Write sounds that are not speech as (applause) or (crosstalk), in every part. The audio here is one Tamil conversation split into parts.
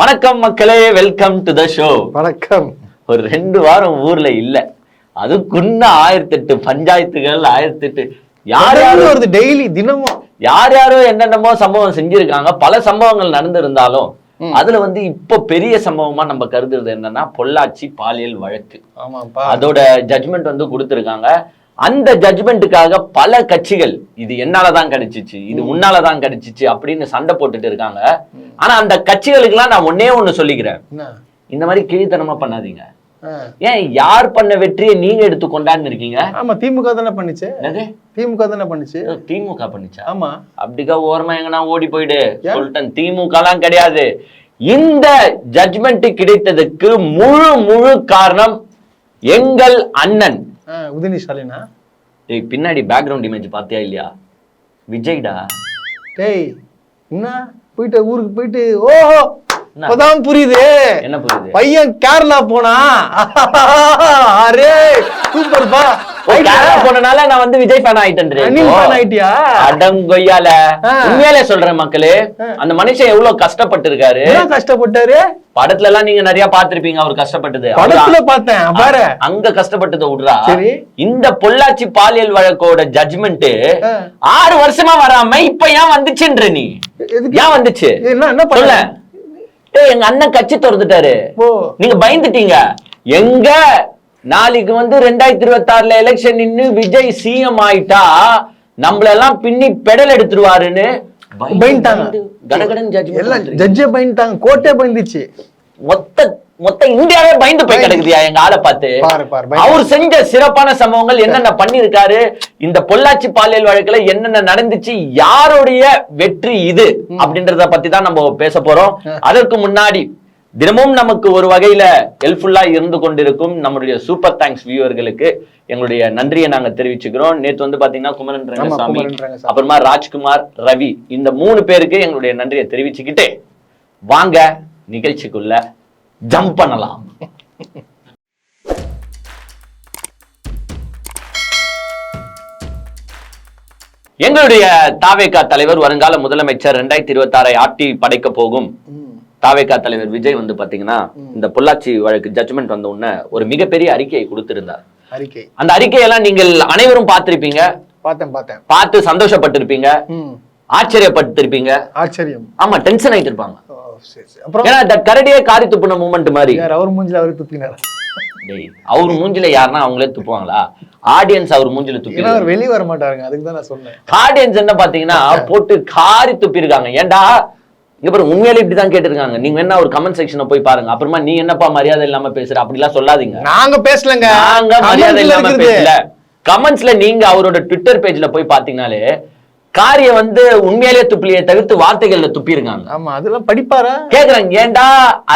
வணக்கம் மக்களே வெல்கம் டு த ஷோ வணக்கம். ஒரு ரெண்டு வாரம் ஊர்ல இல்ல. அதுக்குன்ன ஆயிரத்தி எட்டு பஞ்சாயத்துகள் ஆயிரத்தி எட்டு யார் யார் தொடர்ந்து வருது டெய்லி தினமும். யார் யாரோ என்னென்னமோ சம்பவம் செஞ்சிருக்காங்க. பல சம்பவங்கள் நடந்திருந்தாலும் அதுல வந்து இப்போ பெரிய சம்பவமா நம்ம கருதுறது என்னன்னா பொள்ளாச்சி பாலியல் வழக்கு. அதோட ஜட்மெண்ட் வந்து கொடுத்திருக்காங்க. அந்த ஜட்மெண்ட்டுக்காக பல கட்சிகள் இது என்னாலதான் கிடைச்சிச்சு இது உன்னாலதான் கிடைச்சிச்சு அப்படின்னு சண்டை போட்டுட்டு இருக்காங்க. ஆனா அந்த கட்சிகளுக்கெல்லாம் நான் ஒன்னே ஒண்ணு சொல்லிக்கிறேன். இந்த மாதிரி கீழ்த்தனமா பண்ணாதீங்க. ஏன் யார் பண்ண வெற்றியை நீங்க எடுத்து கொண்டாந்து இருக்கீங்க? ஆமா திமுக தானே பண்ணுச்சு. திமுக தானே பண்ணுச்சு. திமுக பண்ணிச்சா? ஆமா. அப்படிக்கா ஓரமா எங்கனா ஓடி போயிடு. சொல்லிட்டேன் திமுக எல்லாம் கிடையாது. இந்த ஜட்மெண்ட் கிடைத்ததுக்கு முழு முழு காரணம் எங்கள் அண்ணன். உதயநிதி ஸ்டாலினா? டேய் பின்னாடி பேக்ரவுண்ட் இமேஜ் பாத்தியா இல்லையா? விஜய்டா? டேய் என்ன? போயிட்டு ஊருக்கு போயிட்டு ஓஹோ? இப்பதான் புரியுது. என்ன புரியுது? பையன் கேரளா போனா. அரே சூப்பர் பா ஓ, கேரளா போனனால நான் வந்து விஜய் ஃபேன் ஆயிட்டேன் அடங்கொய்யால. உண்மையிலே சொல்றேன் மக்களே அந்த மனுஷன் எவ்வளவு கஷ்டப்பட்டு இருக்காரு கஷ்டப்பட்டாரு? படத்துல எல்லாம் நீங்க நிறைய பாத்திருப்பீங்க அவர் கஷ்டப்பட்டது. படத்துல பார்த்தேன் பாரு. அங்க கஷ்டப்பட்டதை விடுறா. இந்த பொள்ளாச்சி பாலியல் வழக்கோட ஜட்மெண்ட் ஆ. ஆறு வருஷமா வராம இப்ப ஏன் வந்துச்சுன்ற நீ? ஏன் வந்துச்சு? என்ன சொல்ல. எங்க அண்ணன் கட்சி திறந்துட்டாரு. நீங்க பயந்துட்டீங்க. எங்க நாளைக்கு வந்து ரெண்டாயிரத்தி இருபத்தி ஆறுல எலெக்ஷன் நின்னு விஜய் சிஎம் ஆயிட்டா நம்மள எல்லாம் பின்னி பெடல் எடுத்துருவாருன்னு பயந்துட்டாங்க. கோர்ட்டே பயந்துச்சு. மொத்த மொத்த இந்தியாவே பயந்து போய் கிடக்குதியா எங்க ஆளை பார்த்து. அவர் செஞ்ச சிறப்பான சம்பவங்கள் என்னென்ன பண்ணிருக்காரு இந்த பொள்ளாச்சி பாலியல் வழக்குல என்னென்ன நடந்துச்சு? யாருடைய வெற்றி இது? அப்படின்றத பத்தி தான் நம்ம பேச போறோம். அதற்கு முன்னாடி தினமும் நமக்கு ஒரு வகையில ஹெல்ப்ஃபுல்லா இருந்து கொண்டிருக்கும் நம்மளுடைய சூப்பர் தேங்க்ஸ் வியூவர்களுக்கு எங்களுடைய நன்றியை நாங்க தெரிவிச்சுக்கிறோம் நேத்து வந்து பாத்தீங்கன்னா குமரன் ரங்கசாமி. அப்புறமா ராஜ்குமார் ரவி இந்த மூணு பேருக்கு எங்களுடைய நன்றியை தெரிவிச்சுக்கிட்டு வாங்க நிகழ்ச்சிக்குள்ள ஜம்ப் பண்ணலாம் எங்களுடைய தாவேகா தலைவர் வருங்கால முதலமைச்சர் ரெண்டாயிரத்தி இருபத்தி ஆறை ஆட்டி படைக்க போகும் தாவேகா தலைவர் விஜய் வந்து பாத்தீங்கன்னா இந்த பொள்ளாச்சி வழக்கு ஜட்ஜ்மெண்ட் வந்த உடனே ஒரு மிகப்பெரிய அறிக்கையை கொடுத்திருந்தார். அறிக்கை. அந்த அறிக்கையெல்லாம் நீங்கள் அனைவரும் பார்த்திருப்பீங்க? பார்த்தேன் பார்த்தேன். பார்த்து சந்தோஷப்பட்டிருப்பீங்க. ஆச்சரியப்பட்டிருப்பீங்க. ஆச்சரியம். ஆமா டென்ஷன் ஆயிட்டு இருப்பாங்க. ஏன்னா கரடியே காரி துப்புன மூமெண்ட் மாதிரி. அவர் மூஞ்சில அவரு துப்பினார்? அவர் மூஞ்சில யாருன்னா அவங்களே துப்புவாங்களா? ஆடியன்ஸ் அவர் மூஞ்சில துப்பி அவர் வெளியே வர மாட்டாருங்க. அதுக்கு தான் நான் சொன்னேன். ஆடியன்ஸ் என்ன பாத்தீங்கன்னா போட்டு காரி துப்பி இருக்காங்க ஏன்டா இங்க பாரு உண்மையிலே இப்படிதான் கேட்டிருக்காங்க. நீங்க என்ன ஒரு கமெண்ட் செக்ஷனை போய் பாருங்க. அப்புறமா நீ என்னப்பா மரியாதை இல்லாம பேசுற? அப்படிலாம் சொல்லாதீங்க. நாங்க பேசலங்க. நாங்க மரியாதை இல்லாம. பேசல. கமெண்ட்ஸ்ல நீங்க அவரோட ட்விட்டர் பேஜ்ல போய் பாத்தீங்கனாலே காரிய வந்து உண்மையிலே துப்பிலியே தவிர்த்து வார்த்தைகள்ல துப்பி இருக்காங்க ஆமா அதெல்லாம் படிப்பாரா? கேக்குறாங்க ஏன்டா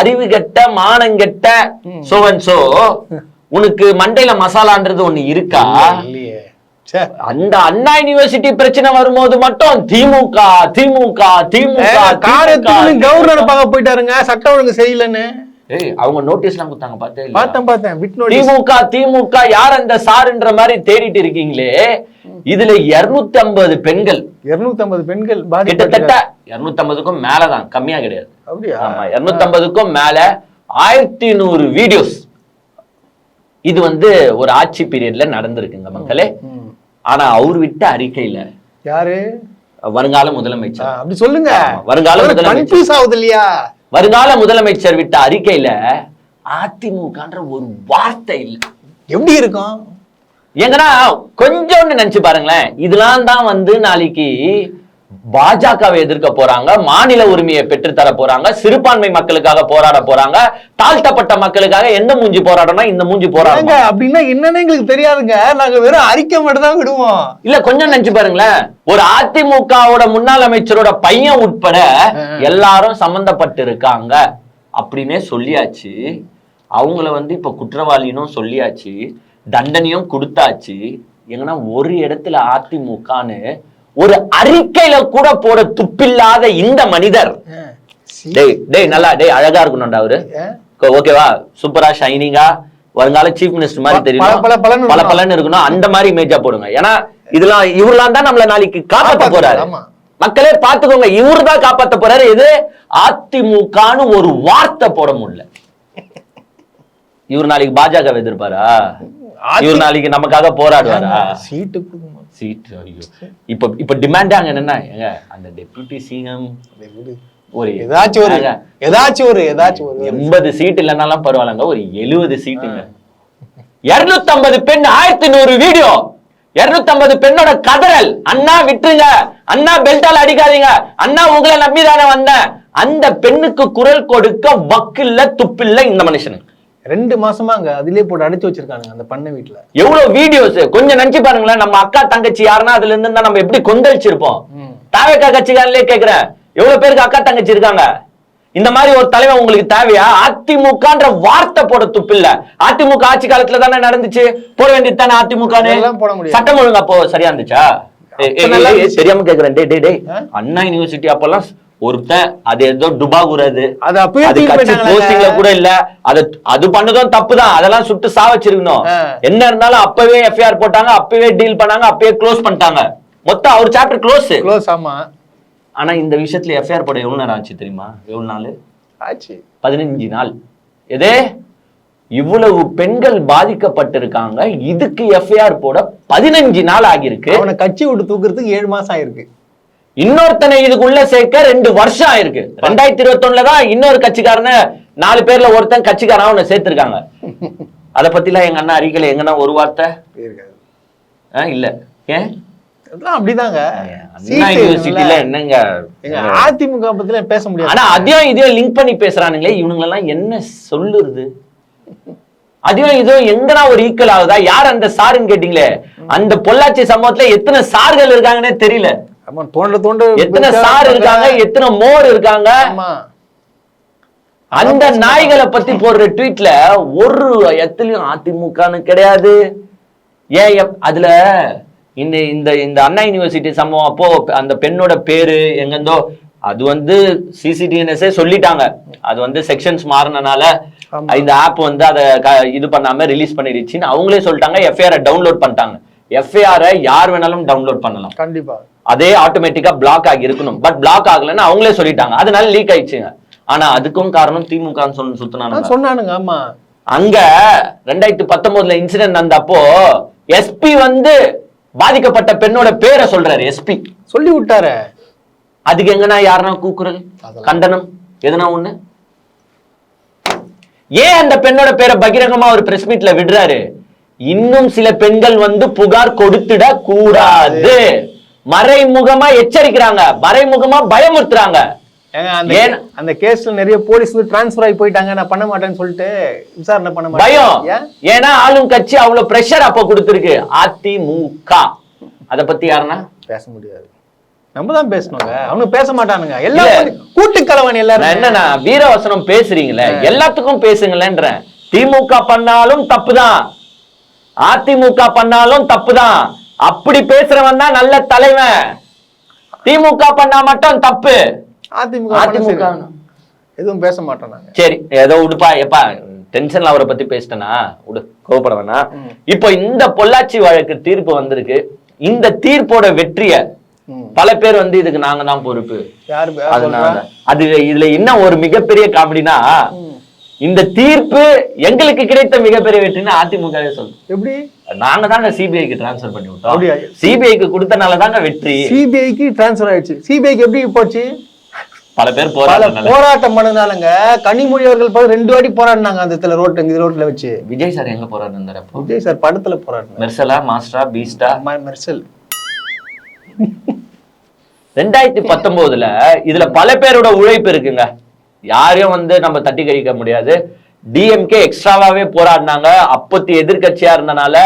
அறிவு கெட்ட மானங்கெட்ட சோவன் சோ உனக்கு மண்டையில மசாலான்றது ஒண்ணு இருக்கா? சே அந்த அண்ணா யூனிவர்சிட்டி பிரச்சனை வரும்போது மட்டும் திமுக திமுக திமுக. கவர்னர் பார்க்க போயிட்டாருங்க. சட்டம் ஒழுங்கு சரியில்லைன்னு. ஏய் அவங்க நோட்டீஸ் எல்லாம் கொடுத்தாங்க? பார்த்தேன் பார்த்தேன். நோட்டீஸ் திமுக திமுக யார் அந்த சாருன்ற மாதிரி தேடிட்டு இருக்கீங்களே? இதுல 250 பெண்கள். 250 பெண்கள் கிட்டத்தட்ட பாதிக்கப்பட்ட 250க்கும் மேலதான். கம்மியா கிடையாது. அப்படியா? ஆமா 250க்கும் மேல ஆயிரத்தி நூறு வீடியோஸ் இது வந்து ஒரு ஆட்சி பீரியட்ல நடந்திருக்குங்க மக்களே. ஆனா அவர் விட்ட அறிக்கையில யாரு? வருங்கால முதலமைச்சர். அப்படி சொல்லுங்க. வருங்கால முதலமைச்சர். ஆகுது இல்லையா? வருங்கால முதலமைச்சர் விட்ட அறிக்கையில அதிமுகன்ற ஒரு வார்த்தை இல்ல. எப்படி இருக்கும்? எங்கன்னா கொஞ்சோண்டு நினைச்சு பாருங்களேன். இதெல்லாம் தான் வந்து நாளைக்கு பாஜகவை எதிர்க்க போறாங்க மாநில உரிமையை பெற்று தர போறாங்க சிறுபான்மை மக்களுக்காக போராட போறாங்க தாழ்த்தப்பட்ட மக்களுக்காக எந்த மூஞ்சி போராடணும் இந்த மூஞ்சி போராடுங்க அப்படின்னா என்னன்னு எங்களுக்கு தெரியாதுங்க. நாங்க வெறும் அறிக்கை மட்டும் தான் விடுவோம். இல்ல கொஞ்சம் நினைச்சு பாருங்களேன். ஒரு அதிமுகவோட முன்னாள் அமைச்சரோட பையன் உட்பட எல்லாரும் சம்பந்தப்பட்டு இருக்காங்க. அப்படின்னே சொல்லியாச்சு. அவங்கள வந்து இப்ப குற்றவாளினும் சொல்லியாச்சு. தண்டனையும் கொடுத்தாச்சு. எங்கன்னா ஒரு இடத்துல அதிமுகன்னு ஒரு அறிக்கையில கூட போட துப்பில்லாத இந்த மனிதர். டேய் டேய் நல்லா டேய் அழகா இருக்கணும்டா அவரு. ஓகேவா? சூப்பரா ஷைனிங்கா வருங்கால சீஃப் மினிஸ்டர் மாதிரி தெரியும்? பல- பலன்னு பல இருக்கணும். அந்த மாதிரி இமேஜா போடுங்க. ஏன்னா இதெல்லாம் இவரெல்லாம் தான் நம்மள நாளைக்கு காப்பாத்த போறாரு. மக்களே பாத்துக்கோங்க இவரு தான் காப்பாத்த போறாரு. எது அதிமுகன்னு ஒரு வார்த்தை போட முடியல. இவர் நாளைக்கு பாஜக எதிர்ப்பாரா? இவர் நாளைக்கு நமக்காக போராடுவாரா? சீட்டு சீட் ஐயோ இப்ப இப்ப டிமாண்ட் அங்க என்னன்னா ஏங்க அந்த டெபுட்டி சிஎம் ஒரு ஏதாச்சும் ஒரு ஏதாச்சும் ஒரு ஏதாச்சும் ஒரு. எண்பது சீட் இல்லைனாலும் பரவாயில்லங்க ஒரு எழுபது சீட்டுங்க இருநூத்தம்பது பெண் ஆயிரத்தி நூறு வீடியோ. இருநூத்தம்பது பெண்ணோட கதறல். அண்ணா விட்டுருங்க. அண்ணா பெல்ட்டால அடிக்காதீங்க. அண்ணா உங்களை நம்பி தானே வந்தேன். அந்த பெண்ணுக்கு குரல் கொடுக்க வக்கில்ல துப்பில்ல இந்த மனுஷனுக்கு. ரெண்டு மாசமா அங்க அதிலே போட்டு அடைச்சு வச்சிருக்கானுங்க அந்த பண்ணை வீட்டுல. எவ்வளவு வீடியோஸ் கொஞ்சம் நினைச்சு பாருங்களேன் நம்ம அக்கா தங்கச்சி யாருன்னா அதுல இருந்து நம்ம எப்படி கொந்தளிச்சிருப்போம். தாவேக்கா கட்சிக்காரங்களே கேக்குறேன். எவ்வளவு பேருக்கு அக்கா தங்கச்சி இருக்காங்க? இந்த மாதிரி ஒரு தலைவன் உங்களுக்கு தேவையா? அதிமுகன்ற வார்த்தை போட துப்பு இல்ல அதிமுக ஆட்சி காலத்துல தானே நடந்துச்சு? போட வேண்டியது தானே அதிமுக. சட்டம் ஒழுங்கா அப்போ சரியா இருந்துச்சா. தெரியாம கேக்குறேன். டே டே? அண்ணா யூனிவர்சிட்டி அப்பெல்லாம் ஒருத்தன் அது ஏதோ அது அப்பயே அது. போஸ்டிங்ல கூட இல்ல. அது அது பண்ணதும் தப்புதான். அதெல்லாம் சுட்டு சாவச்சிருக்கணும் ஆ. என்ன இருந்தாலும் அப்பவே எஃப்ஐஆர் போட்டாங்க அப்பவே டீல் பண்ணாங்க அப்பவே க்ளோஸ் பண்ணிட்டாங்க. மொத்தம் அவர் சாப்டர் க்ளோஸ் க்ளோஸ் ஆமா. ஆனா இந்த விஷயத்துல எஃப்ஐஆர் போட எவ்வளவு நேரம் ஆச்சு தெரியுமா? எவ்வளவு நாள்? ஆச்சு. பதினஞ்சு நாள். எதே? இவ்வளவு பெண்கள் பாதிக்கப்பட்டிருக்காங்க. இதுக்கு எஃப்ஐஆர் போட பதினஞ்சு நாள் ஆகியிருக்கு. அவனை கட்சி விட்டு தூக்குறதுக்கு ஏழு மாசம் ஆயிருக்கு. இன்னொருத்தனை இதுக்குள்ள சேர்க்க ரெண்டு வருஷம் ஆயிருக்கு. ரெண்டாயிரத்தி இருபத்தி தான் இன்னொரு கட்சிக்காரன நாலு பேர்ல ஒருத்தன் கட்சிக்காரன் அவனை சேர்த்திருக்காங்க. அத பத்திலாம் எங்க அண்ணா அறிக்கையில எங்கன்னா ஒரு வார்த்தை? இல்ல. ஏன்? அப்படிதாங்க. என்னங்க? அதிமுக பத்தில பேச முடியாது. ஆனா அதையும் இதையும் லிங்க் பண்ணி பேசுறானுங்களே இவனுங்க எல்லாம் என்ன சொல்லுறது? அதையும் இதுவும் எங்கனா ஒரு ஈக்குவல் ஆகுதா? யார் அந்த சாருன்னு கேட்டீங்களே? அந்த பொள்ளாச்சி சம்பவத்துல எத்தனை சார்கள் இருக்காங்கன்னே தெரியல. ஆமா தோண்ட தோண்ட எத்தனை சார் இருக்காங்க எத்தனை மோர் இருக்காங்க? அந்த நாய்களை பத்தி போடுற ட்வீட்ல ஒரு எத்துலயும் அதிமுகன்னு கிடையாது. ஏன் அதுல இந்த இந்த இந்த அண்ணா யூனிவர்சிட்டி சம்பவம் அப்போ அந்த பெண்ணோட பேரு எங்கேருந்தோ அது வந்து சிசிடிஎன்எஸ்ஏ சொல்லிட்டாங்க. அது வந்து செக்ஷன்ஸ் மாறினனால ஆமா. இந்த ஆப் வந்து அதை இது பண்ணாம ரிலீஸ் பண்ணிடுச்சுன்னு அவங்களே சொல்லிட்டாங்க. எஃப்ஐஆர் டவுன்லோட் பண்ணிட்டாங்க. எஃப்ஐஆர் யார் வேணாலும் டவுன்லோட் பண்ணலாம். கண்டிப்பா. அதே ஆட்டோமேட்டிக்கா பிளாக் ஆகி இருக்கணும். பட் பிளாக் ஆகலைன்னு அவங்களே சொல்லிட்டாங்க. அதனால லீக் ஆயிடுச்சுங்க. ஆனா அதுக்கும் காரணம் திமுக சொல்லி சுத்தினாங்க சொன்னானுங்க. ஆமா. அங்க ரெண்டாயிரத்தி பத்தொன்பதுல இன்சிடென்ட் வந்தப்போ எஸ்பி வந்து பாதிக்கப்பட்ட பெண்ணோட பேரை சொல்றாரு எஸ்பி சொல்லி விட்டாரு. அதுக்கு எங்கன்னா யாருன்னா கூக்குரல். கண்டனம். எதுனா ஒண்ணு? ஏன் அந்த பெண்ணோட பேரை பகிரங்கமா ஒரு பிரஸ் மீட்ல விடுறாரு? இன்னும் சில பெண்கள் வந்து புகார் கொடுத்துட கூடாது மறைமுகமா எச்சரிக்கிறாங்க மறைமுகமா பயமுறுத்துறாங்க. அந்த கேஸ்ல நிறைய போலீஸ் வந்து டிரான்ஸ்ஃபர் ஆகி போயிட்டாங்க நான் பண்ண மாட்டேன்னு சொல்லிட்டு விசாரணை பண்ண பயம். மாட்டேன் ஏன்? ஏன்னா ஆளும் கட்சி அவ்வளவு பிரஷர் அப்ப கொடுத்திருக்கு. அதிமுக. அத பத்தி யாருன்னா? பேச முடியாது. நம்ம தான் பேசணுங்க. அவனுக்கு பேச மாட்டானுங்க. எல்லாம் கூட்டு கலவன் எல்லாரும். என்னன்னா வீரவசனம் பேசுறீங்களே? எல்லாத்துக்கும் பேசுங்களேன்றேன். திமுக பண்ணாலும் தப்புதான். அதிமுக பண்ணாலும் தப்புதான். அப்படி பேசுறவன் தான் நல்ல தலைவன். திமுக பண்ணா மட்டும் தப்பு. அதிமுக அதிமுக. எதுவும் பேச மாட்டோம் நாங்க. சரி ஏதோ உடுப்பா எப்பா டென்ஷன்ல அவரை பத்தி பேசிட்டேனா? உடு கோவப்பட வேணாம் இப்போ இந்த பொள்ளாச்சி வழக்கு தீர்ப்பு வந்திருக்கு. இந்த தீர்ப்போட வெற்றிய. பல பேர் வந்து இதுக்கு நாங்க தான் பொறுப்பு? அது இதுல என்ன ஒரு மிகப்பெரிய காமெடினா இந்த தீர்ப்பு எங்களுக்கு கிடைத்த மிகப்பெரிய வெற்றின்னு அதிமுக சொல்லும் எப்படி? நாங்க தாங்க சிபிஐக்கு டிரான்ஸ்ஃபர் பண்ணி விட்டோம்? சிபிஐக்கு கொடுத்தனால தாங்க வெற்றி. சிபிஐக்கு டிரான்ஸ்ஃபர் ஆயிடுச்சு. சிபிஐக்கு எப்படி போச்சு? பல பேர் போராட்டம் பண்ணனாலங்க கனிமொழி அவர்கள் ரெண்டு வாட்டி போராடினாங்க அந்த இடத்துல ரோட்ல இந்த ரோட்ல வச்சு. விஜய் சார் எங்க போராடுறாரு அப்போ விஜய் சார் படத்துல போராடினாங்க மெர்சலா மாஸ்டரா பீஸ்டா? மெர்சல். ரெண்டாயிரத்தி பத்தொன்பதுல இதுல பல பேரோட உழைப்பு இருக்குங்க. யாரையும் வந்து நம்ம தட்டி கழிக்க முடியாது. டிஎம்கே எக்ஸ்ட்ராவாவே போராடினாங்க. அப்பத்தி எதிர்க்கட்சியா இருந்தனால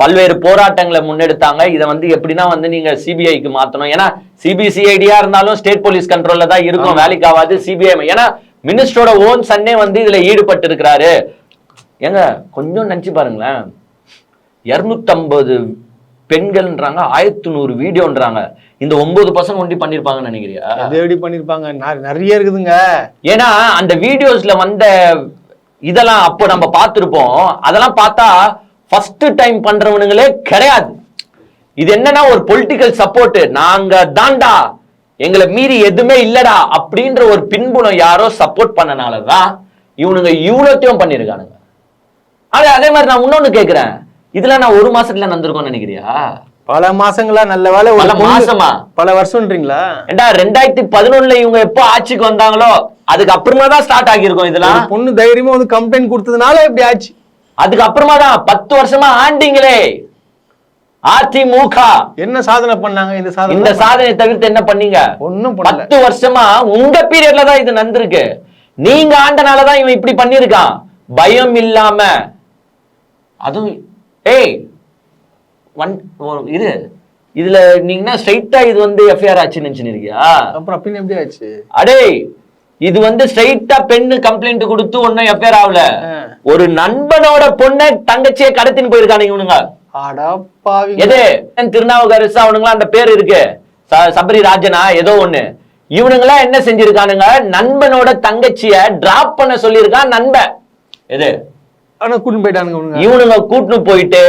பல்வேறு போராட்டங்களை முன்னெடுத்தாங்க. இதை வந்து எப்படின்னா வந்து நீங்க சிபிஐக்கு மாத்தணும். ஏன்னா சிபிசிஐடியா இருந்தாலும் ஸ்டேட் போலீஸ் கண்ட்ரோல்ல தான் இருக்கும். வேலைக்கு ஆகாது சிபிஐ ஏன்னா மினிஸ்டரோட ஓன் சன்னே வந்து இதுல ஈடுபட்டு இருக்கிறாரு ஏங்க கொஞ்சம் நினைச்சு பாருங்களேன். இருநூத்தம்பது பெண்கள்ன்றாங்க ஆயிரத்தி நூறு வீடியோன்றாங்க. இந்த ஒன்பது பசங்க ஒண்டி பண்ணிருப்பாங்கன்னு நினைக்கிறியா? எப்படி பண்ணிருப்பாங்க? நிறைய இருக்குதுங்க. ஏன்னா அந்த வீடியோஸ்ல வந்த இதெல்லாம் அப்போ நம்ம பார்த்திருப்போம். அதெல்லாம் பார்த்தா ஃபர்ஸ்ட் டைம் பண்றவனுங்களே கிடையாது. இது என்னன்னா ஒரு பொலிட்டிக்கல் சப்போர்ட் நாங்க தாண்டா எங்களை மீறி எதுவுமே இல்லடா அப்படின்ற ஒரு பின்புலம் யாரோ சப்போர்ட் பண்ணனாலதான் இவனுங்க இவ்வளோத்தையும் பண்ணிருக்கானுங்க அதே அதே மாதிரி நான் இன்னொன்னு கேக்குறேன் இதுல நான் ஒரு மாசத்துல நடந்திருக்கோம்னு நினைக்கிறியா? பல மாசங்களா நல்ல வேலை பல மாசமா? பல வருஷம்ன்றீங்களா? ஏண்டா ரெண்டாயிரத்தி பதினொன்னுல இவங்க எப்போ ஆட்சிக்கு வந்தாங்களோ அதுக்கு அப்புறமா தான் ஸ்டார்ட் ஆகியிருக்கும் இதெல்லாம். பொண்ணு தைரியமா வந்து கம்ப்ளைண்ட் கொடுத்ததுனால இப்படி ஆச்சு. அதுக்கு அப்புறமா தான் பத்து வருஷமா ஆண்டிங்களே. அதிமுக. என்ன சாதனை பண்ணாங்க இந்த சாதனை? இந்த சாதனை தவிர்த்து என்ன பண்ணீங்க? ஒண்ணும் பத்து வருஷமா உங்க பீரியட்ல தான் இது நடந்திருக்கு. நீங்க ஆண்டனாலதான் இவன் இப்படி பண்ணிருக்கான் பயம் இல்லாம. அதுவும் ஏய் ஒன் இது இதுல நீங்க ஸ்ட்ரைட்டா இது வந்து எஃப்ஐஆர் ஆச்சுன்னு நினைச்சுருக்கியா? அப்புறம் பின்ன எப்படி ஆச்சு? அடே இது வந்து ஸ்ட்ரைட்டா பெண்ணு கம்ப்ளைண்ட் கொடுத்து ஒன்னும் எஃப்ஐஆர் ஆகல. ஒரு நண்பனோட பொண்ணை தங்கச்சியை கடத்தின்னு போயிருக்கானுங்க இவனுங்க. எது திருநாவுக்கரசு அவனுங்களாம் அந்த பேர் இருக்கு. சபரி ராஜனா ஏதோ ஒண்ணு. இவனுங்களாம் என்ன செஞ்சிருக்கானுங்க? நண்பனோட தங்கச்சிய டிராப் பண்ண சொல்லியிருக்கான் நண்பன். எது ஆனா கூட்டிட்டு போயிட்டானுங்க இவனுங்க. கூட்டின்னு போயிட்டு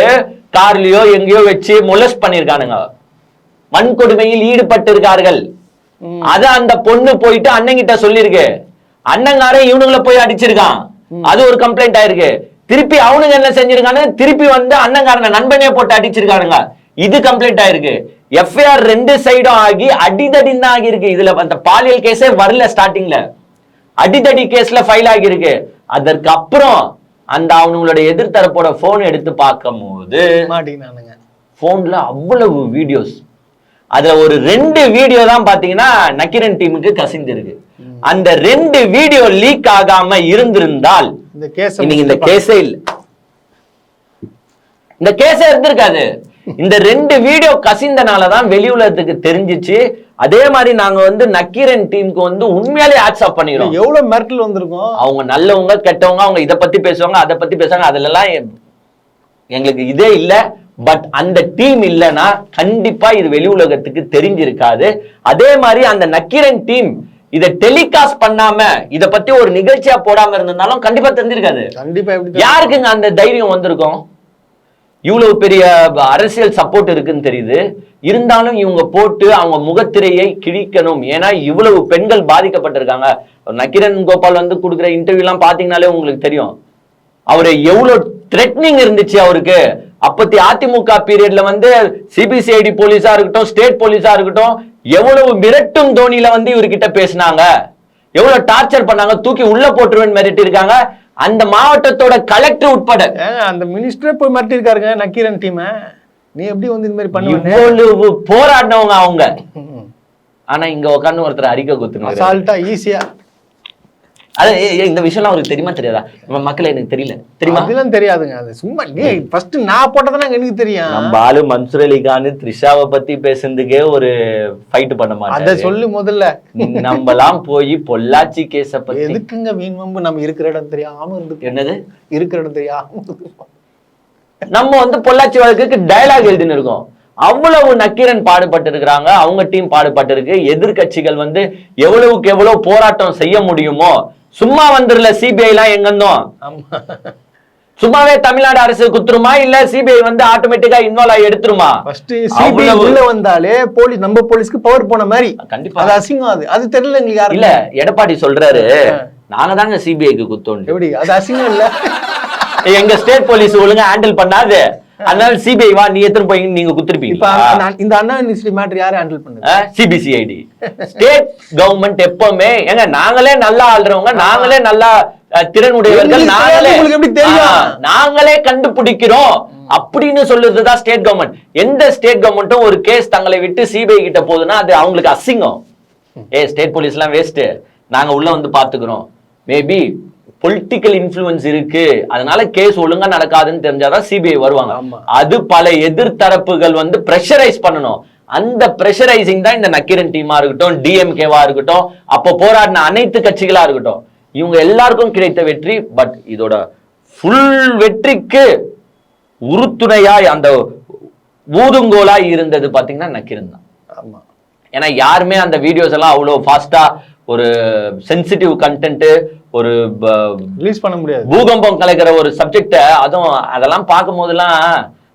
கார்லயோ எங்கேயோ வச்சு மொலஸ் பண்ணிருக்கானுங்க வன்கொடுமையில் ஈடுபட்டு இருக்கார்கள். அத அந்த பொண்ணு போயிட்டு அண்ணங்கிட்ட சொல்லிருக்கு அண்ணங்காரன் இவனுங்கள போய் அடிச்சிருக்கான். அது ஒரு கம்ப்ளைண்ட் ஆயிருக்கு. திருப்பி அவனுங்க என்ன செஞ்சிருக்கானு திருப்பி வந்து அண்ணங்காரனை நண்பனே போட்டு அடிச்சிருக்கானுங்க. இது கம்ப்ளைண்ட் ஆயிருக்கு. எஃப்ஐஆர் ரெண்டு சைடும் ஆகி அடிதடி தான் ஆகியிருக்கு. இதுல அந்த பாலியல் கேஸே வரல ஸ்டார்டிங்ல அடிதடி கேஸ்ல ஃபைல் ஆகியிருக்கு. அதற்கு அப்புறம் அந்த அவனுங்களோட எதிர்த்தரப்போட போன் எடுத்து பார்க்கும்போது மாட்டிக்கினானுங்க போன்ல அவ்வளவு வீடியோஸ் அதுல ஒரு ரெண்டு வீடியோ தான் பாத்தீங்கன்னா நக்கிரன் டீமுக்கு கசிந்திருக்கு. அந்த ரெண்டு வீடியோ லீக் ஆகாம இருந்திருந்தால் இந்த கேஸ் இந்த கேஸே இல்ல. இந்த கேஸே இருந்திருக்காது. இந்த ரெண்டு வீடியோ கசிந்தனாலதான் வெளி உலகத்துக்கு தெரிஞ்சிச்சு. அதே மாதிரி நாங்க வந்து நக்கீரன் டீமுக்கு வந்து உண்மையாலே ஆட்ஸ் ஆஃப் பண்ணிடுறோம் எவ்வளவு மிரட்டல் வந்திருக்கும்? அவங்க நல்லவங்க கெட்டவங்க அவங்க இத பத்தி பேசுவாங்க அதை பத்தி பேசுவாங்க. அதுல எல்லாம் எ- எங்களுக்கு இதே இல்ல. பட் அந்த டீம் இல்லைன்னா கண்டிப்பா இது வெளி உலகத்துக்கு தெரிஞ்சிருக்காது. அதே மாதிரி அந்த நக்கீரன் டீம் இத டெலிகாஸ்ட் பண்ணாம இத பத்தி ஒரு நிகழ்ச்சியா போடாம இருந்திருந்தாலும் கண்டிப்பா தெரிஞ்சிருக்காது. கண்டிப்பா யாருக்குங்க அந்த தைரியம் வந்திருக்கும்? இவ்வளவு பெரிய அரசியல் சப்போர்ட் இருக்குன்னு தெரியுது. இருந்தாலும் இவங்க போட்டு அவங்க முகத்திரையை கிழிக்கணும். ஏன்னா இவ்வளவு பெண்கள் பாதிக்கப்பட்டிருக்காங்க. நக்கிரன் கோபால் வந்து கொடுக்குற இன்டர்வியூ எல்லாம் உங்களுக்கு தெரியும். அவரு எவ்வளவு த்ரெட்னிங் இருந்துச்சு அவருக்கு. அப்பத்தி அதிமுக பீரியட்ல வந்து சிபிசிஐடி போலீஸா இருக்கட்டும் ஸ்டேட் போலீஸா இருக்கட்டும் எவ்வளவு மிரட்டும் தோனியில வந்து இவர்கிட்ட பேசினாங்க. எவ்வளவு டார்ச்சர் பண்ணாங்க? தூக்கி உள்ள போட்டுருவேன் மிரட்டி இருக்காங்க. அந்த மாவட்டத்தோட கலெக்டர் உட்பட. அந்த மினிஸ்டரே போய் மிரட்டிருக்காருங்க நக்கீரன் டீம் நீ எப்படி வந்து இந்த மாதிரி இவ்வளவு போராடினவங்க அவங்க. ஆனா இங்க உட்கார்ந்து ஒருத்தர் அறிக்கை குத்துனாரு அசால்ட்டா ஈஸியா அது இந்த விஷயம்லாம் அவருக்கு தெரியுமா தெரியாதா? நம்ம மக்கள் எனக்கு தெரியல. தெரியுமா? அதெல்லாம் தெரியாதுங்க அது சும்மா நீ ஃபர்ஸ்ட் நான் போட்டதானே எனக்கு தெரியும்? நம்ம ஆளு மன்சூர் அலிகான் த்ரிஷாவை பத்தி பேசுறதுக்கே ஒரு ஃபைட் பண்ண அத மாட்டாரு சொல்லு முதல்ல. நம்மலாம் போய் பொள்ளாச்சி கேஸ பத்தி. எதுக்குங்க வம்பு? நம்ம இருக்கிற இடம் தெரியாம இருந்து என்னது? இருக்கிற இடம் தெரியாம. நம்ம வந்து பொள்ளாச்சி வழக்குக்கு டயலாக் எழுதின்னு இருக்கோம். அவ்வளவு நக்கீரன் பாடுபட்டு இருக்கிறாங்க அவங்க டீம் பாடுபட்டு இருக்கு எதிர்கட்சிகள் வந்து எவ்வளவுக்கு எவ்வளவு போராட்டம் செய்ய முடியுமோ சும்மா வந்துடல சிபிஐ எல்லாம் எங்கிருந்தோம் சும்மாவே தமிழ்நாடு அரசு குத்துருமா? இல்ல சிபிஐ வந்து ஆட்டோமேட்டிக்கா இன்வால்வ் ஆகி எடுத்துருமா? சிபிஐ உள்ள வந்தாலே போலீஸ் நம்ம போலீஸ்க்கு பவர் போன மாதிரி. கண்டிப்பா. அது அசிங்கம் அது. அது தெரியல எங்களுக்கு யாரு இல்ல எடப்பாடி சொல்றாரு. நாங்க தாங்க சிபிஐக்கு குத்தோண்டு எப்படி? அது அசிங்கம் இல்ல. எங்க ஸ்டேட் போலீஸ் ஒழுங்கா ஹேண்டில் பண்ணாது. அதனால சிபிஐ வா நீ எத்தனை போய் நீங்க இப்ப குத்துருப்பீங்க அந்த- இந்த அண்ணா யூனிவர்சிட்டி மேட்டர் யாரு ஹேண்டில் பண்ணுது? சிபிசிஐடி ஸ்டேட் கவர்மெண்ட் எப்பவுமே ஏங்க நாங்களே நல்லா ஆள்றவங்க நாங்களே நல்லா திறனுடையவர்கள் நாங்களே தெரியாது, உங்களுக்கு எப்படி தெரியும்? ஆ, நாங்களே கண்டுபிடிக்கிறோம். அப்படின்னு சொல்லுறதுதான் ஸ்டேட் கவர்மெண்ட் எந்த ஸ்டேட் கவர்மெண்ட்டும் ஒரு கேஸ் தங்களை விட்டு சிபிஐ கிட்ட போகுதுன்னா அது அவங்களுக்கு அசிங்கம். ஏ ஸ்டேட் போலீஸ் எல்லாம் வேஸ்ட் நாங்க உள்ள வந்து பாத்துக்கிறோம். மேபி பொலிட்டிக்கல் இன்ஃப்ளூயன்ஸ் இருக்கு. அதனால கேஸ் ஒழுங்கா நடக்காதுன்னு தெரிஞ்சாதான் சிபிஐ வருவாங்க. அது பல எதிர்த்தரப்புகள் வந்து பிரஷரைஸ் பண்ணணும். அந்த பிரஷரைசிங் தான் இந்த நக்கீரன் டீமா இருக்கட்டும் டிஎம்கேவா இருக்கட்டும் அப்போ போராடின அனைத்து கட்சிகளா இருக்கட்டும். இவங்க எல்லாருக்கும் கிடைத்த வெற்றி பட் இதோட ஃபுல் வெற்றிக்கு உறுதுணையாய் அந்த ஊதுங்கோலாய் இருந்தது பாத்தீங்கன்னா நக்கீரன் தான். ஆமா. ஏன்னா யாருமே அந்த வீடியோஸ் எல்லாம் அவ்வளோ ஃபாஸ்டா ஒரு சென்சிட்டிவ் கண்டென்ட் ஒரு ரிலீஸ் பண்ண முடியாது. பூகம்பம் கலக்கிற ஒரு சப்ஜெக்ட அதுவும் அதெல்லாம் பார்க்கும் போதெல்லாம்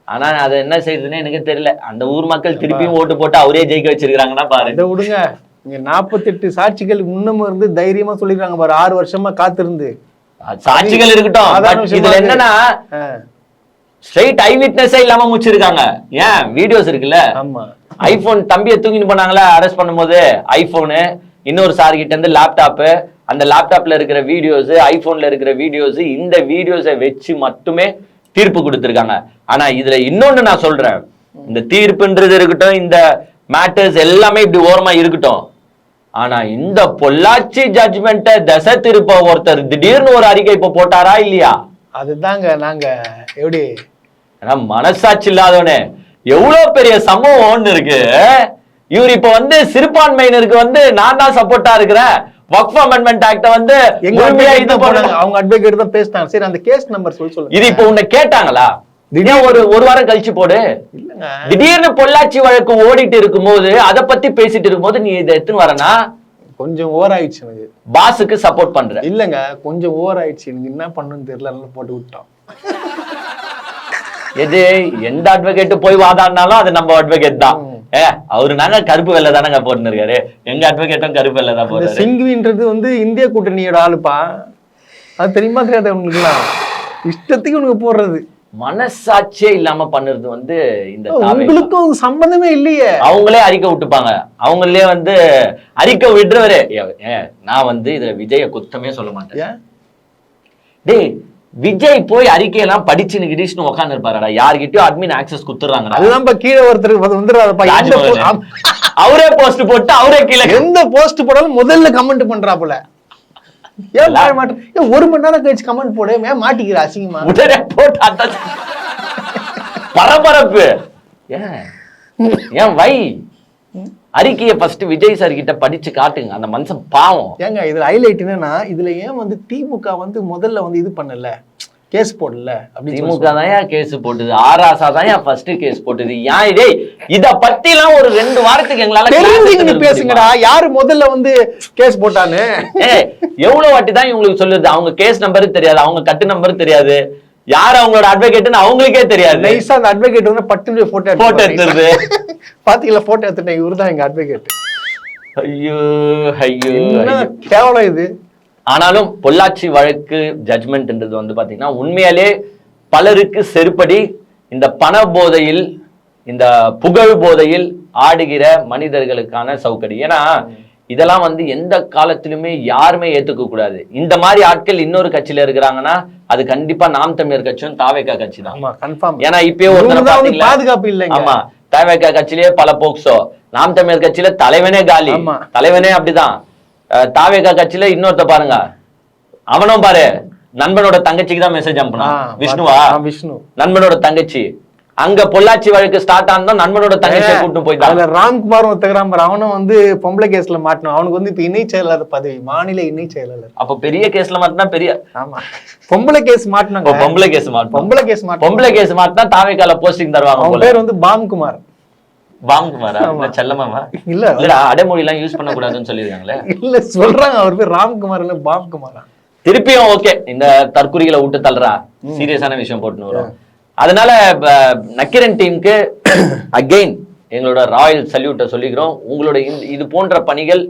ஆனா அது என்ன செய்யுதுன்னு எனக்கு தெரியல. அந்த ஊர் மக்கள் திருப்பியும் ஓட்டு போட்டு அவரே ஜெயிக்க வச்சிருக்காங்கன்னா பாரு. இதை விடுங்க. இங்க நாற்பத்தெட்டு சாட்சிகள் முன்னமும் இருந்து தைரியமா சொல்லிருக்காங்க பாரு. ஆறு வருஷமா காத்திருந்து. சாட்சிகள் இருக்கட்டும். இதுல. என்னன்னா ஸ்ட்ரைட் ஐ விட்னஸே இல்லாம முடிச்சிருக்காங்க ஏன்? வீடியோஸ் இருக்குல்ல. ஆமா. ஐபோன் தம்பியை தூக்கிட்டு போனாங்களா? அரெஸ்ட் பண்ணும்போது ஐபோனு இன்னொரு சார் கிட்ட இருந்து லேப்டாப்பு அந்த லேப்டாப்ல இருக்கிற வீடியோஸ் ஐபோன்ல இருக்கிற வீடியோஸ் இந்த வீடியோஸை வச்சு மட்டுமே தீர்ப்பு கொடுத்திருக்காங்க. ஆனா இதுல இன்னொன்னு நான் சொல்றேன். இந்த தீர்ப்புன்றது இருக்கட்டும் இந்த மேட்டர்ஸ் எல்லாமே இப்படி ஓரமா இருக்கட்டும். ஆனா இந்த பொள்ளாச்சி ஜட்ஜ்மெண்ட்டை தசை திருப்ப ஒருத்தர் திடீர்னு ஒரு அறிக்கை இப்ப போட்டாரா இல்லையா? அதுதாங்க நாங்க எப்படி? ஏன்னா மனசாட்சி இல்லாதவனே எவ்வளவு பெரிய சம்பவம் ஒண்ணு இருக்கு. இவர் இப்ப வந்து சிறுபான்மையினருக்கு வந்து நான் தான் சப்போர்ட்டா இருக்கிறேன். வக்ஃப் அமெண்ட்மெண்ட் ஆக்ட வந்து எங்க இது போனாங்க அவங்க அட்வொகேட் தான் பேசினாங்க. சரி அந்த கேஸ் நம்பர் சொல்லி சொல்லுங்க. இது இப்ப உன்னை கேட்டாங்களா? திடீர் ஒரு ஒரு வாரம் கழிச்சு போடு. இல்லங்க. திடீர்னு பொள்ளாச்சி வழக்கு ஓடிட்டு இருக்கும்போது அத பத்தி பேசிட்டு இருக்கும்போது நீ இதை எடுத்துன்னு வரனா கொஞ்சம் ஓவர் ஆயிடுச்சு எனக்கு. பாஸுக்கு சப்போர்ட் பண்ற இல்லங்க கொஞ்சம் ஓவர் ஆயிடுச்சு. எனக்கு என்ன பண்ணணும்னு தெரியல போட்டு விட்டோம். எது? எந்த அட்வொகேட் போய் வாதாடினாலும் அது நம்ம அட்வொகேட் தான். ஏ அவரு நாங்க கருப்பு வெள்ளை தானங்க போட்டுன்னு இருக்காரு எங்க அட்வொகேட்டும் கருப்பு வெள்ளை தான் போடுறாரு சிங்குவின்றது வந்து இந்திய கூட்டணியோட ஆளுப்பா. அது தெரியுமா தெரியாத உங்களுக்குலாம்? இஷ்டத்துக்கு உனக்கு போடுறது. மனசாட்சியே இல்லாம பண்ணுறது வந்து இந்த உங்களுக்கும் சம்பந்தமே இல்லையே. அவங்களே அறிக்கை விட்டுப்பாங்க. அவங்களே வந்து அறிக்கை விடுறவரே நான் வந்து இதுல விஜய குத்தமே சொல்ல மாட்டேன். டேய் விஜய் போய் அறிக்கையெல்லாம் படிச்சுன்னு கிடிச்சுன்னு உட்காந்து இருப்பாருடா யார்கிட்டயும் அட்மின் ஆக்சஸ் குத்துறாங்கடா அதுதான் இப்ப கீழே ஒருத்தருக்கு வந்து வந்துடுறாருப்பா. அவரே போஸ்ட் போட்டு அவரே கீழே எந்த போஸ்ட் போடாலும் முதல்ல கமெண்ட் பண்றாப்புல. ஏன் மாட்டேன்? ஒரு மணி நேரம் கழிச்சு கமெண்ட் போடு. ஏன் மாட்டிக்கிற அசிங்கமா? உடனே போட்டு பரபரப்பு. ஏன்? ஏன் வை. அறிக்கையை ஃபர்ஸ்ட் விஜய் சார் கிட்ட படிச்சு காட்டுங்க. அந்த மனுஷன் பாவம். ஏங்க இதுல ஹைலைட் என்னன்னா இதுல ஏன் வந்து திமுக வந்து முதல்ல வந்து இது பண்ணல? கேஸ் போடல திமுக தான் கேஸ் போட்டுது. ஆராசா தான் ஏன் ஃபர்ஸ்ட் கேஸ் போட்டுது. ஏன் இதே இத பத்தி எல்லாம் ஒரு ரெண்டு வாரத்துக்கு எங்களால பேசுங்கடா. யாரு முதல்ல வந்து கேஸ்? ஏய் எவ்வளவு வாட்டி தான் இவங்களுக்கு சொல்லுது. அவங்க கேஸ் நம்பர் தெரியாது. அவங்க கட்டு நம்பர் தெரியாது. யார் அவங்களோட அட்வொகேட்னு அவங்களுக்கே தெரியாது. நைஸா அந்த அட்வொகேட் வந்து பட்டு போட்டோ போட்டோ எடுத்துருது. (laughs) பாத்தீங்களா போட்டோ எடுத்துட்டேன். இவரு தான் எங்க அட்வொகேட் ஐயோ ஐயோ. கேவலம் இது? ஆனாலும் பொள்ளாச்சி வழக்கு ஜட்மெண்ட்ன்றது வந்து பாத்தீங்கன்னா உண்மையாலே பலருக்கு செருப்படி இந்த பண போதையில் இந்த புகழ் போதையில் ஆடுகிற மனிதர்களுக்கான சவுக்கடி. ஏன்னா இதெல்லாம் வந்து எந்த காலத்திலுமே யாருமே ஏத்துக்க கூடாது. இந்த மாதிரி ஆட்கள் இன்னொரு கட்சியில இருக்கிறாங்கன்னா அது கண்டிப்பா நாம் தமிழர் கட்சியும் தாவேக்கா கட்சி தான் கன்ஃபார்ம் ஏன்னா இப்பயே பாதுகாப்பு இல்லைங்க. ஆமா தாவேக்கா கட்சியிலேயே பல போக்சோ. நாம் தமிழர் கட்சியில தலைவனே காலி. தலைவனே அப்படிதான். தாவேக்கா கட்சியில இன்னொருத்த பாருங்க. அவனும் பாரு நண்பனோட தங்கச்சிக்கு தான் மெசேஜ் ஆ, அனுப்புனான் விஷ்ணுவா விஷ்ணு. நண்பனோட தங்கச்சி. அங்க பொள்ளாச்சி வழக்கு ஸ்டார்ட் ஆனதும் நண்பனோட தங்கச்சியை கூட்டு போயிட்டான் அதுல ராம்குமார் பாரு அவனும் வந்து பொம்பளை கேஸ்ல மாட்டணும் அவனுக்கு வந்து இப்ப இணை செயலாளர் பதவி மாநில இணை செயலாளர். அப்ப பெரிய கேஸ்ல மாட்டினா பெரிய ஆமா. பொம்பளை கேஸ் மாட்டினாங்க. பொம்பளை கேஸ் மாட்டோம் பொம்பளை கேஸ் மாட்டோம் பொம்பளை கேஸ் மாட்டினா தாவேக்கால போஸ்டிங் தருவாங்க அவன் பேர் வந்து பாம்குமார். வாங்குமாரா இல்ல செல்லமாவா இல்ல. இல்லடா அடைமொழி எல்லாம் யூஸ் பண்ண கூடாதுன்னு சொல்லிருக்காங்களே இல்ல சொல்றாங்க. அவர் பேர் ராம்குமார் இல்ல பாம்குமாரா? திருப்பியும் ஓகே இந்த தற்குறிகளை விட்டு தள்ளுறா. சீரியஸான விஷயம் போட்டுன்னு வரும். அதனால நக்கிரன் டீமுக்கு அகெயின் எங்களோட ராயல் சல்யூட்டை சொல்லிக்கிறோம். உங்களோட இது போன்ற பணிகள்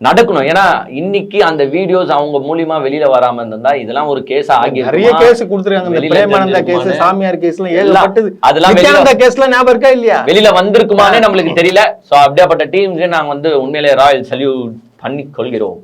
நடக்கணும். ஏன்னா இன்னைக்கு அந்த வீடியோஸ் அவங்க மூலியமா வெளியில வராம இருந்தா இதெல்லாம் ஒரு கேஸ் ஆகி நிறைய கேஸ் கொடுத்துருக்காங்க. கேஸ். சாமியார் கேஸ் எல்லாம் எல்லாம் ஏகப்பட்டது அதெல்லாம் கேஸ்ல ஞாபகம் இருக்கா இல்லையா? வெளியில வந்திருக்குமானே நம்மளுக்கு தெரியல. சோ அப்படியாப்பட்ட டீமுக்கு நாங்க வந்து உண்மையிலே ராயல் சல்யூட் பண்ணி கொள்கிறோம்